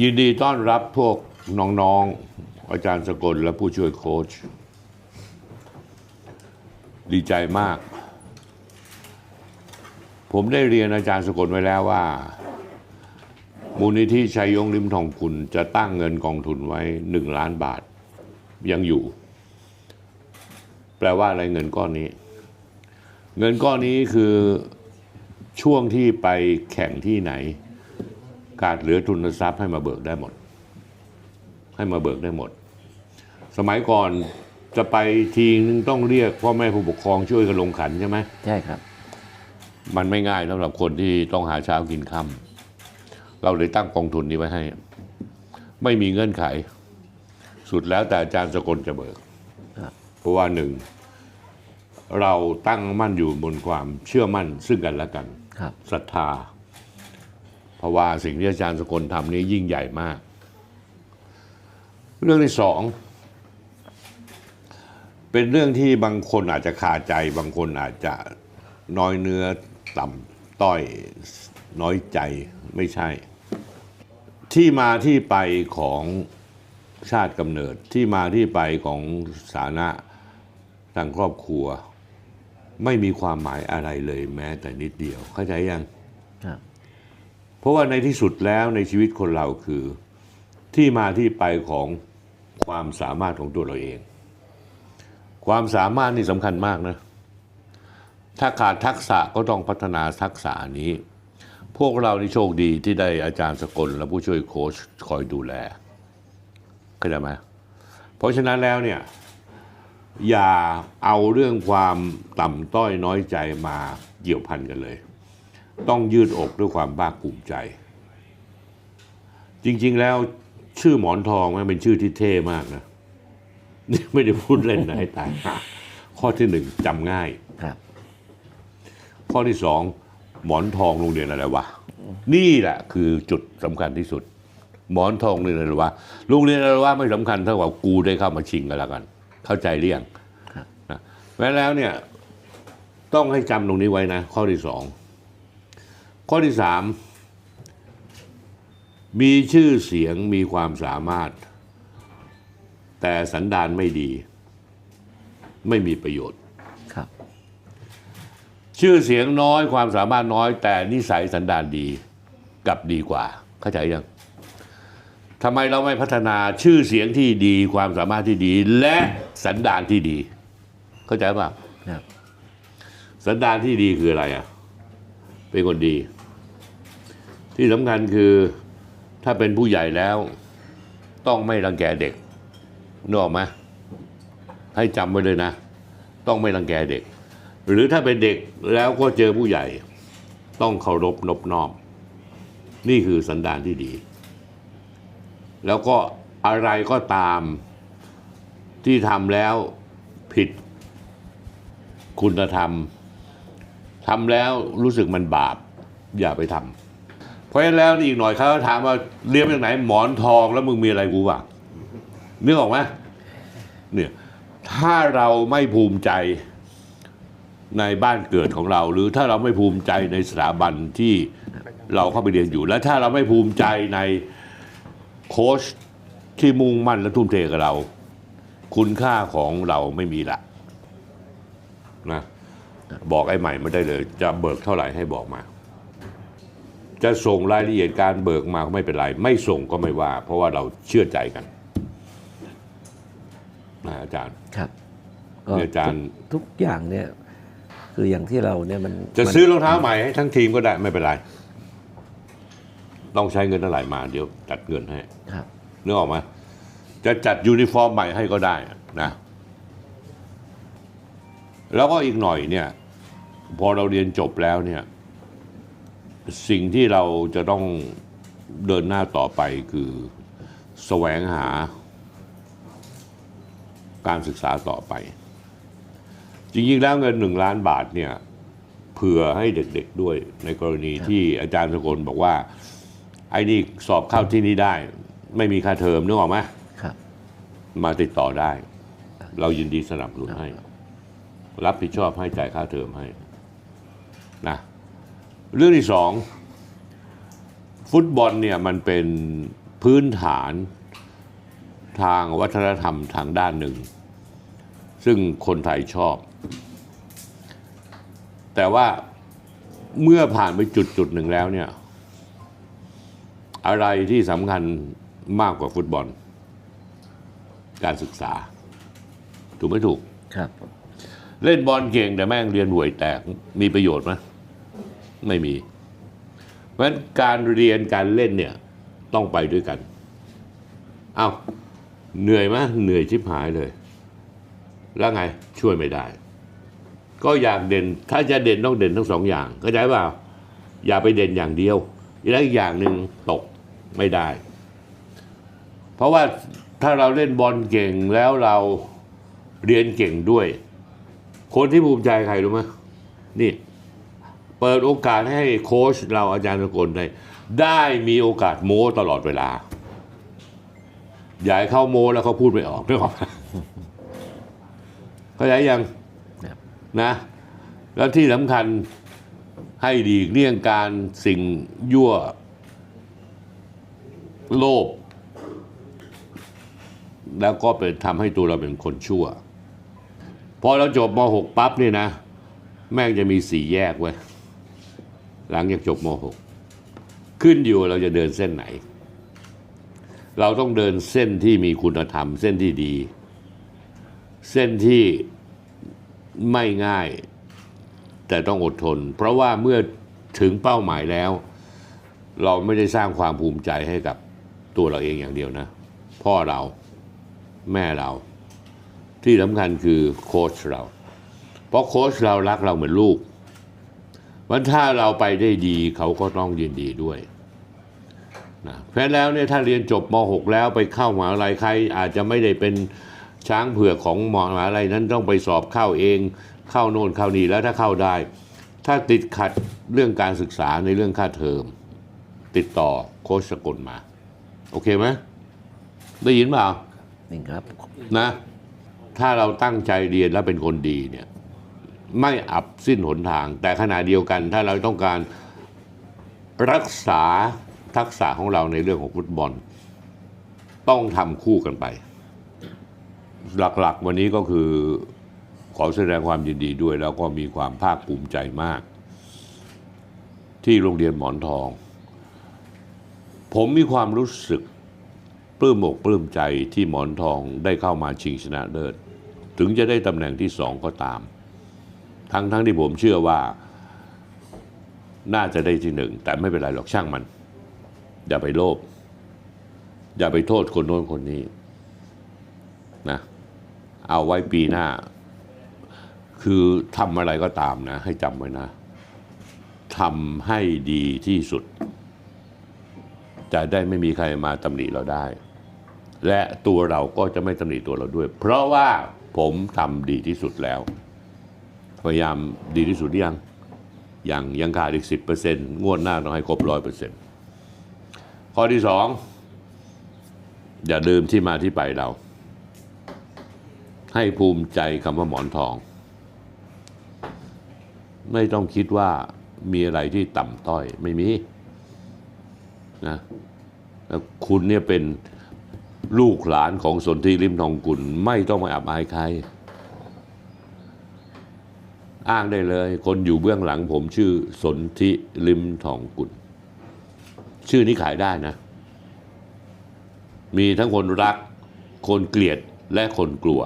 ยินดีต้อนรับพวกน้องๆ อาจารย์สกลและผู้ช่วยโค้ชดีใจมาก ผมได้เรียนอาจารย์สกลไว้แล้วว่า มูลนิธิชัยยงริมทองคุณจะตั้งเงินกองทุนไว้หนึ่งล้านบาทยังอยู่ แปลว่าอะไรเงินก้อนนี้ เงินก้อนนี้คือช่วงที่ไปแข่งที่ไหน ขาดเหลือทุนทรัพย์ให้มาเบิกได้หมด ให้มาเบิกได้หมด สมัยก่อนจะไปทีนึงต้องเรียกพ่อแม่ผู้ปกครองช่วยกันลงขันใช่ไหมใช่ครับ มันไม่ง่ายสำหรับคนที่ต้องหาเช้ากินค่ำเราเลยตั้งกองทุนนี้ไว้ให้ ไม่มีเงื่อนไข สุดแล้วแต่อาจารย์สกลจะเบิกครับเพราะว่าหนึ่งเราตั้งมั่นอยู่บนความเชื่อมั่นซึ่งกันและกันครับศรัทธาเพ ราะว่าสิ่งที่อาจารย์สกลทำนี้ยิ่งใหญ่มาก เรื่องที่สองเป็นเรื่องที่บางคนอาจจะคาใจ บางคนอาจจะน้อยเนื้อต่ำต้อยน้อยใจไม่ใช่ ที่มาที่ไปของชาติกำเนิดที่มาที่ไปของสถานะทางครอบครัว ไม่มีความหมายอะไรเลยแม้แต่นิดเดียว เข้าใจยังครับ ราะว่าในที่สุดแล้วในชีวิตคนเราคือที่มาที่ไปของความสามารถของตัวเราเอง ความสามารถนี่สำคัญมากนะ ถ้าขาดทักษะก็ต้องพัฒนาทักษะนี้ พวกเรานี่โชคดีที่ได้อาจารย์สกลและผู้ช่วยโค้ชคอยดูแลเข้าใจไหมเพราะฉะนั้นแล้วเนี่ยอย่าเอาเรื่องความต่ำต้อยน้อยใจมาเกี่ยวพันกันเลย ต้องยืดอกด้วยความภาคภูมิใจ จริง ๆ แล้วชื่อหมอนทองมันเป็นชื่อที่เท่มากนะนี่ไม่ได้พูดเล่นนะให้ตายห่าข้อที่หนึ่งจำง่ายครับข้อที่สองหมอนทองโรงเรียนอะไรวะนี่แหละคือจุดสำคัญที่สุด หมอนทองโรงเรียนอะไรวะโรงเรียนอะไรวะไม่สำคัญเท่ากับกูได้เข้ามาชิงกันแล้วกัน เข้าใจเรียงครับนะแม้แล้วเนี่ย ต้องให้จำตรงนี้ไว้นะข้อที่สอง ข้อที่สามมีชื่อเสียงมีความสามารถ แต่สันดานไม่ดี ไม่มีประโยชน์ครับ ชื่อเสียงน้อยความสามารถน้อย แต่นิสัยสันดานดีกลับดีกว่า เข้าใจยังทำไมเราไม่พัฒนาชื่อเสียงที่ดี ความสามารถที่ดี และสันดานที่ดี เข้าใจป่ะครับสันดานที่ดีคืออะไรอะ เป็นคนดี ที่สำคัญคือถ้าเป็นผู้ใหญ่แล้ว ต้องไม่รังแกเด็กนึกออกไหมให้จำไว้เลยนะ ต้องไม่รังแกเด็ก หรือถ้าเป็นเด็กแล้วก็เจอผู้ใหญ่ ต้องเคารพนบนอบ นี่คือสันดานที่ดี แล้วก็อะไรก็ตามที่ทำแล้วผิด คุณธรรมทำแล้วรู้สึกมันบาป อย่าไปทำ ราะฉะนั้นแล้วนี่อีกหน่อยเขาถามว่าเรียนมาจากไหนหมอนทองแล้วมึงมีอะไรกูบ้างนึกออกไหมเนี่ยถ้าเราไม่ภูมิใจในบ้านเกิดของเรา หรือถ้าเราไม่ภูมิใจในสถาบันที่เราเข้าไปเรียนอยู่ และถ้าเราไม่ภูมิใจในโค้ชที่มุ่งมั่นและทุ่มเทกับเรา คุณค่าของเราไม่มีละนะบอกไอ้ใหม่มาได้เลย จะเบิกเท่าไหร่ให้บอกมา จะส่งรายละเอียดการเบิกมาก็ไม่เป็นไร ไม่ส่งก็ไม่ว่า เพราะว่าเราเชื่อใจกันนะอาจารย์ครับก็เนี่ยอาจารย์ทุกทุกอย่างเนี่ยคืออย่างที่เราเนี่ยมันจะมันซื้อรองเท้าใหม่ให้ทั้งทีมก็ได้ไม่เป็นไร ต้องใช้เงินเท่าไหร่มาเดี๋ยวจัดเงินให้ครับนึกออกไหมจะจัดยูนิฟอร์มใหม่ให้ก็ได้นะแล้วก็อีกหน่อยเนี่ย พอเราเรียนจบแล้วเนี่ย สิ่งที่เราจะต้องเดินหน้าต่อไปคือแสวงหาการศึกษาต่อไป จริงๆแล้วเงินหนึ่งล้านบาทเนี่ยเผื่อให้เด็กๆด้วยในกรณีที่อาจารย์สกลบอกว่า ไอ้นี่สอบเข้าที่นี่ได้ ไม่มีค่าเทอมนึกออกไหมครับมาติดต่อได้ เรายินดีสนับสนุนให้ รับผิดชอบให้จ่ายค่าเทอมให้นะ เรื่องที่สองฟุตบอลเนี่ยมันเป็นพื้นฐานทางวัฒนธรรมทางด้านหนึ่ง ซึ่งคนไทยชอบ แต่ว่าเมื่อผ่านไปจุดจุดหนึ่งแล้วเนี่ย อะไรที่สำคัญมากกว่าฟุตบอล การศึกษา ถูกไม่ถูกครับ เล่นบอลเก่งแต่แม่งเรียนห่วยแตกมีประโยชน์ไหม ไม่มี เพราะฉะนั้นการเรียนการเล่นเนี่ยต้องไปด้วยกันเอา้าเหนื่อยไหมเหนื่อยชิบหายเลย แล้วไงช่วยไม่ได้ ก็อยากเด่นถ้าจะเด่นต้องเด่นทั้งสองอย่างเข้าใจเปล่าอย่าไปเด่นอย่างเดียวแล้วอีกอย่างหนึ่งตกไม่ได้ เพราะว่าถ้าเราเล่นบอลเก่งแล้วเราเรียนเก่งด้วย คนที่ภูมิใจใครรู้ไหมนี่ เปิดโอกาสให้โค้ชเราอาจารย์สกลได้ได้มีโอกาสโม้ตลอดเวลา อย่าให้เข้าโม้แล้วเขาพูดไม่ออกนึกออกไหมเข้าใจยังครับนะ แล้วที่สำคัญให้ดีกเลี่ยงการสิ่งยั่ว โลภแล้วก็เป็นทำให้ตัวเราเป็นคนชั่ว พอเราจบม .6 ปั๊บเนี่ยนะ แม่งจะมีสี่แยกไว้ย หลังจากจบม .6 ขึ้นอยู่เราจะเดินเส้นไหน เราต้องเดินเส้นที่มีคุณธรรม เส้นที่ดี เส้นที่ไม่ง่าย แต่ต้องอดทน เพราะว่าเมื่อถึงเป้าหมายแล้ว เราไม่ได้สร้างความภูมิใจให้กับตัวเราเองอย่างเดียวนะ พ่อเราแม่เรา ที่สำคัญคือโค้ชเรา เพราะโค้ชเรารักเราเหมือนลูก วันถ้าเราไปได้ดีเขาก็ต้องยินดีด้วยนะเพราะฉะนั้นแล้วเนี่ยถ้าเรียนจบม .6 แล้วไปเข้ามหาลัยใครอาจจะไม่ได้เป็นช้างเผือกของมหาลัยนั้นต้องไปสอบเข้าเองเข้าโน่นเข้านี่แล้วถ้าเข้าได้ ถ้าติดขัดเรื่องการศึกษาในเรื่องค่าเทอม ติดต่อโค้ชสกลมา โอเคไหมได้ยินเปล่านี่ครับนะ ถ้าเราตั้งใจเรียนแล้วเป็นคนดีเนี่ย ไม่อับสิ้นหนทาง แต่ขณะเดียวกันถ้าเราต้องการรักษาทักษะของเราในเรื่องของฟุตบอล ต้องทำคู่กันไป หลักๆ วันนี้ก็คือขอแสดงความยินดีด้วย แล้วก็มีความภาคภูมิใจมาก ที่โรงเรียนหมอนทอง ผมมีความรู้สึกปลื้มอกปลื้มใจที่หมอนทองได้เข้ามาชิงชนะเลิศถึงจะได้ตำแหน่งที่สองก็ตาม ทั้งทั้งที่ผมเชื่อว่าน่าจะได้ที่หนึ่ง แต่ไม่เป็นไรหรอกช่างมัน อย่าไปโลภอย่าไปโทษคนโน้นคนนี้นะเอาไว้ปีหน้า คือทำอะไรก็ตามนะ ให้จำไว้นะทำให้ดีที่สุด จะได้ไม่มีใครมาตำหนิเราได้ และตัวเราก็จะไม่ตำหนิตัวเราด้วย เพราะว่าผมทำดีที่สุดแล้ว พยายามดีที่สุดหรือยังยังยังขาดอีกสิบเปอร์เซ็นต์งวดหน้าต้องให้ครบร้อยเปอร์เซ็นต์ข้อที่สองอย่าลืมที่มาที่ไปเรา ให้ภูมิใจคำว่าหมอนทอง ไม่ต้องคิดว่ามีอะไรที่ต่ำต้อยไม่มีนะคุณเนี่ยเป็นลูกหลานของสนธิริมทองกุลไม่ต้องมาอับอายใคร อ้างได้เลย คนอยู่เบื้องหลังผมชื่อสนธิริมทองกุล ชื่อนี้ขายได้นะ มีทั้งคนรัก คนเกลียดและคนกลัว